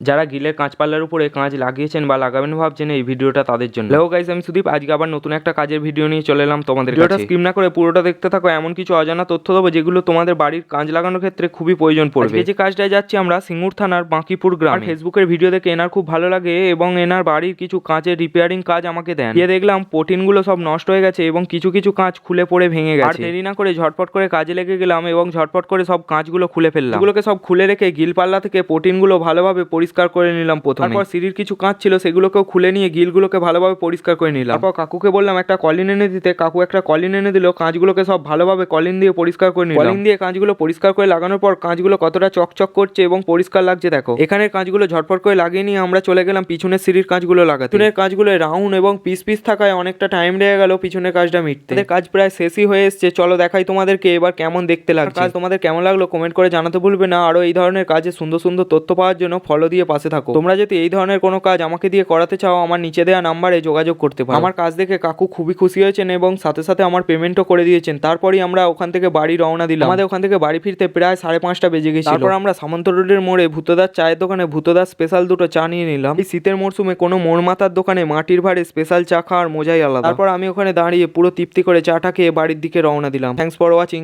যারা গিলের কাঁচ পাল্লার উপরে কাঁচ লাগিয়েছেন বা লাগাবেন ভাবছেন এই ভিডিওটা তাদের জন্য। হ্যালো গাইস আমি সুদীপ আজকে আবার নতুন একটা কাজের ভিডিও নিয়ে চলে এলাম তোমাদের ভিডিওটা স্কিপ না করে পুরোটা দেখতে থাকো এমন কিছু অজানা তথ্য দেবো যেগুলো তোমাদের বাড়ির কাঁচ লাগানোর ক্ষেত্রে খুবই প্রয়োজন পড়বে। আজকে যে কাজটায় যাচ্ছি আমরা সিঙ্গুর থানার বাঁকিপুর গ্রাম। ফেসবুকের ভিডিও দেখে এনার খুব ভালো লাগে এবং এনার বাড়ির কিছু কাঁচের রিপেয়ারিং কাজ আমাকে দেন। গিয়ে দেখলাম পোটিনগুলো সব নষ্ট হয়ে গেছে এবং কিছু কিছু কাঁচ খুলে পড়ে ভেঙে গেছে। আর দেরি না করে ঝটপট করে কাজে লেগে গেলাম এবং ঝটপট করে সব কাঁচগুলো খুলে ফেললাম। এগুলোকে সব খুলে রেখে গিল পাল্লা থেকে পোটিনগুলো ভালোভাবে পরিষ্কার করে নিলাম প্রথমে তারপর সিঁড়ির কিছু কাঁচ ছিল সেগুলোকেও খুলে নিয়ে গিলগুলোকে ভালোভাবে পরিষ্কার করে নিলাম। তারপর কাকুকে বললাম একটা কলিন এনে দিতে। কাকু একটা কলিন এনে দিল কাঁচগুলোকে সব ভালোভাবে কলিন দিয়ে পরিষ্কার করে নিলাম। কলিন দিয়ে কাঁচগুলো পরিষ্কার করে লাগানোর পর কাঁচগুলো কতটা চকচক করছে এবং পরিষ্কার লাগছে দেখো। এখানের কাঁচগুলো ঝটপট করে লাগিয়ে নিয়ে আমরা চলে গেলাম পিছনের সিঁড়ির কাঁচগুলো লাগাতে। পিছনের কাঁচগুলো রাউন্ড এবং পিস পিস থাকায় অনেকটা টাইম লেগে গেল পিছনের কাজটা মিটতে। কাজ প্রায় শেষই হয়ে এসছে। চলো দেখাই তোমাদেরকে এবার কেমন দেখতে লাগছে। কাজ তোমাদের কেমন লাগল কমেন্ট করে জানাতে ভুলবে না। আরও এই ধরনের কাজে সুন্দর সুন্দর তথ্য পাওয়ার জন্য ফলো দিয়ে পাশে থাকো। তোমরা যদি এই ধরনের কোনো কাজ আমাকে দিয়ে করাতে চাও, আমার নিচে দেওয়া নাম্বারে যোগাযোগ করতে পারো। আমার কাজ দেখে কাকু খুবই খুশি হয়েছেন এবং সাথে সাথে আমার পেমেন্টও করে দিয়েছেন। তারপরেই আমরা ওখান থেকে বাড়ি রওনা দিলাম। আমাদের ওখান থেকে বাড়ি ফিরতে প্রায় সাড়ে পাঁচটা বেজে গেছিল। তারপর আমরা সামন্ত রোডের মোড়ে ভূতদার চায়ের দোকানে ভূতদার স্পেশাল দুটো চা নিয়ে নিলাম। এই শীতের মরশুমে কোনো মোড় মাথার দোকানে মাটির ভাড়ে স্পেশাল চা খাওয়ার মজাই আলাদা। তারপর আমি ওখানে দাঁড়িয়ে পুরো তৃপ্তি করে চাটা খেয়ে বাড়ির দিকে রওনা দিলাম। Thanks for watching